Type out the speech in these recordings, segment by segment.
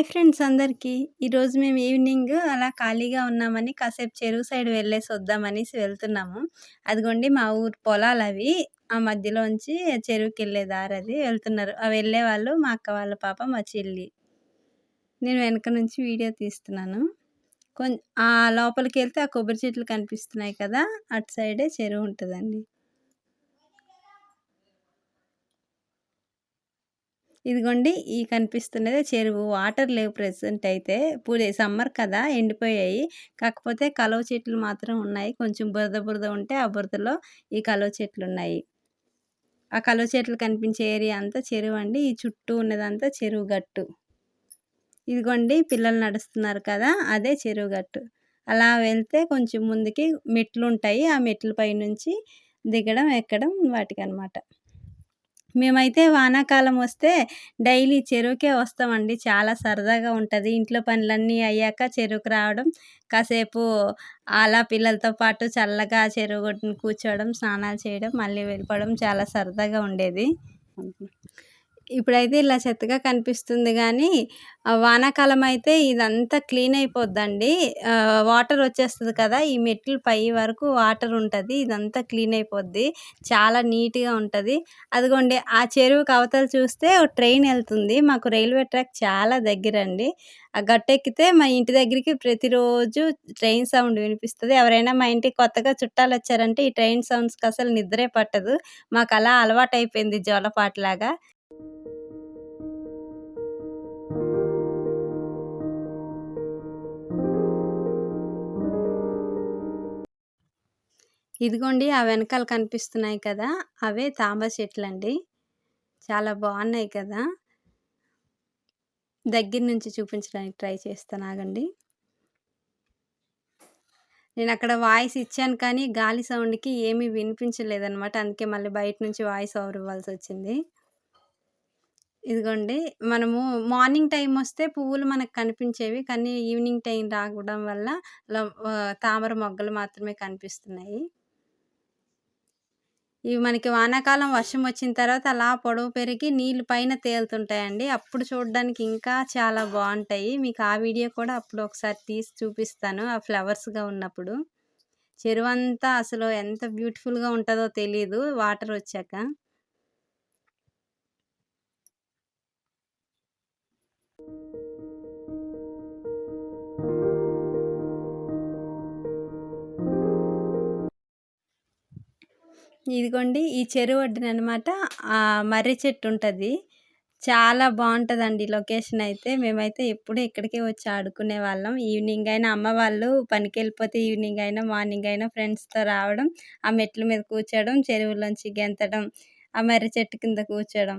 Hi friends అందరికీ. ఈరోజు మేము ఈవినింగ్ అలా ఖాళీగా ఉన్నామని కాసేపు చెరువు సైడ్ వెళ్ళేసి వద్దామనేసి వెళ్తున్నాము. అదిగోండి మా ఊరు పొలాలు అవి. ఆ మధ్యలోంచి చెరువుకి వెళ్ళే దారి అది. వెళ్తున్నారు. అవి వెళ్ళే వాళ్ళు మా అక్క వాళ్ళ పాప మా చెల్లి. నేను వెనక నుంచి వీడియో తీస్తున్నాను. కొంచెం ఆ లోపలికి వెళ్తే ఆ కొబ్బరి చెట్లు కనిపిస్తున్నాయి కదా అటు సైడే చెరువు ఉంటుందండి. ఇదిగోండి ఈ కనిపిస్తున్నది చెరువు. వాటర్ లేవు ప్రెసెంట్ అయితే. ఇప్పుడు సమ్మర్ కదా ఎండిపోయాయి. కాకపోతే కలవ చెట్లు మాత్రం ఉన్నాయి. కొంచెం బురద బురద ఉంటే ఆ బురదలో ఈ కలవ చెట్లు ఉన్నాయి. ఆ కలవ చెట్లు కనిపించే ఏరియా అంతా చెరువు అండి. ఈ చుట్టూ ఉన్నదంతా చెరువు గట్టు. ఇదిగోండి పిల్లలు నడుస్తున్నారు కదా అదే చెరువు గట్టు. అలా వెళ్తే కొంచెం ముందుకి మెట్లు ఉంటాయి. ఆ మెట్ల పై నుంచి దిగడం ఎక్కడం వాటికి అనమాట మేమైతే వానాకాలం వస్తే డైలీ చెరువుకే వస్తామండి. చాలా సరదాగా ఉంటుంది. ఇంట్లో పనులన్నీ అయ్యాక చెరువుకు రావడం కాసేపు అలా పిల్లలతో పాటు చల్లగా చెరువు కూర్చోవడం స్నానాలు చేయడం మళ్ళీ వెళ్ళిపోవడం చాలా సరదాగా ఉండేది. ఇప్పుడైతే ఇలా చెత్తగా కనిపిస్తుంది కానీ వానాకాలం అయితే ఇదంతా క్లీన్ అయిపోద్దండి. వాటర్ వచ్చేస్తుంది కదా ఈ మెట్లు పై వరకు వాటర్ ఉంటుంది ఇదంతా క్లీన్ అయిపోద్ది చాలా నీట్గా ఉంటుంది. అదిగోండి ఆ చెరువుకి అవతల చూస్తే ట్రైన్ వెళ్తుంది మాకు రైల్వే ట్రాక్ చాలా దగ్గర అండి ఆ గట్టెక్కితే మా ఇంటి దగ్గరికి ప్రతిరోజు ట్రైన్ సౌండ్ వినిపిస్తుంది. ఎవరైనా మా ఇంటికి కొత్తగా చుట్టాలు వచ్చారంటే ఈ ట్రైన్ సౌండ్స్కి అసలు నిద్రే పట్టదు. మాకు అలా అలవాటు అయిపోయింది జోలపాటలాగా. ఇదిగోండి ఆ వెనకాల కనిపిస్తున్నాయి కదా అవే తాంబ చెట్లు అండి చాలా బాగున్నాయి కదా. దగ్గర నుంచి చూపించడానికి ట్రై చేస్తాను ఆగండి. నేను అక్కడ వాయిస్ ఇచ్చాను కానీ గాలి సౌండ్కి ఏమీ వినిపించలేదన్నమాట. అందుకే మళ్ళీ బయట నుంచి వాయిస్ ఓవర్ ఇవ్వాల్సి వచ్చింది. ఇదిగోండి. మనము మార్నింగ్ టైం వస్తే పువ్వులు మనకు కనిపించేవి. కానీ ఈవినింగ్ టైం రావడం వల్ల తామర మొగ్గలు మాత్రమే కనిపిస్తున్నాయి. ఇవి మనకి వానాకాలం వర్షం వచ్చిన తర్వాత అలా పొడవు పెరిగి నీళ్ళు పైన తేలుతుంటాయండి. అప్పుడు చూడడానికి ఇంకా చాలా బాగుంటాయి. మీకు ఆ వీడియో కూడా అప్పుడు ఒకసారి తీసి చూపిస్తాను. ఆ ఫ్లవర్స్గా ఉన్నప్పుడు. చెరువంతా అసలు ఎంత బ్యూటిఫుల్గా ఉంటుందో తెలియదు వాటర్ వచ్చాక. ఇదిగోండి ఈ చెరువు ఒడ్డున అనమాట మర్రి చెట్టు ఉంటుంది. చాలా బాగుంటుందండి లొకేషన్ అయితే. మేమైతే ఎప్పుడు ఇక్కడికే వచ్చి ఆడుకునే వాళ్ళం. ఈవినింగ్ అయినా అమ్మ వాళ్ళు పనికి వెళ్ళిపోతే ఈవినింగ్ అయినా మార్నింగ్ అయినా ఫ్రెండ్స్తో రావడం ఆ మెట్ల మీద కూర్చోవడం చెరువులోంచి గెంతడం ఆ మర్రి చెట్టు కింద కూర్చోవడం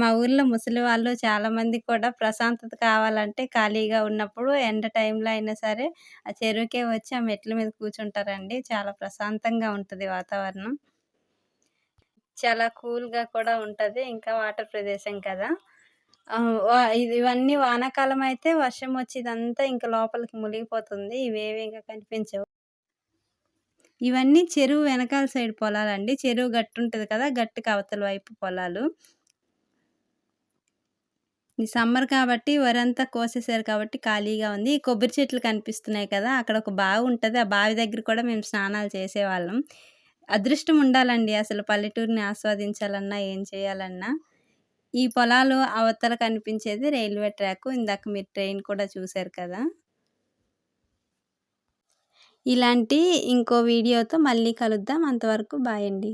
మా ఊర్లో ముసలి వాళ్ళు చాలామంది కూడా ప్రశాంతత కావాలంటే ఖాళీగా ఉన్నప్పుడు ఎండ టైంలో అయినా సరే ఆ చెరువుకే వచ్చి ఆ మెట్ల మీద కూర్చుంటారండి. చాలా ప్రశాంతంగా ఉంటుంది వాతావరణం. చాలా కూల్గా కూడా ఉంటుంది. ఇంకా వాటర్ ప్రదేశం కదా. ఇవన్నీ వానాకాలం అయితే వర్షం వచ్చి ఇదంతా ఇంకా లోపలికి మునిగిపోతుంది. ఇవేవి ఇంకా కనిపించవు. ఇవన్నీ చెరువు వెనకాల సైడ్ పొలాలండి. చెరువు గట్టు ఉంటుంది కదా గట్టుకు అవతల వైపు పొలాలు. ఈ సమ్మర్ కాబట్టి వరంతా కోసేసారు కాబట్టి ఖాళీగా ఉంది. ఈ కొబ్బరి చెట్లు కనిపిస్తున్నాయి కదా అక్కడ ఒక బావి ఉంటుంది. ఆ బావి దగ్గర కూడా మేము స్నానాలు చేసేవాళ్ళం. అదృష్టం ఉండాలండి అసలు పల్లెటూరిని ఆస్వాదించాలన్నా ఏం చేయాలన్నా. ఈ పొలాలు అవతల కనిపించేది రైల్వే ట్రాక్. ఇందాక మీరు ట్రైన్ కూడా చూశారు కదా. ఇలాంటి ఇంకో వీడియోతో మళ్ళీ కలుద్దాం. అంతవరకు బాయ్ అండి.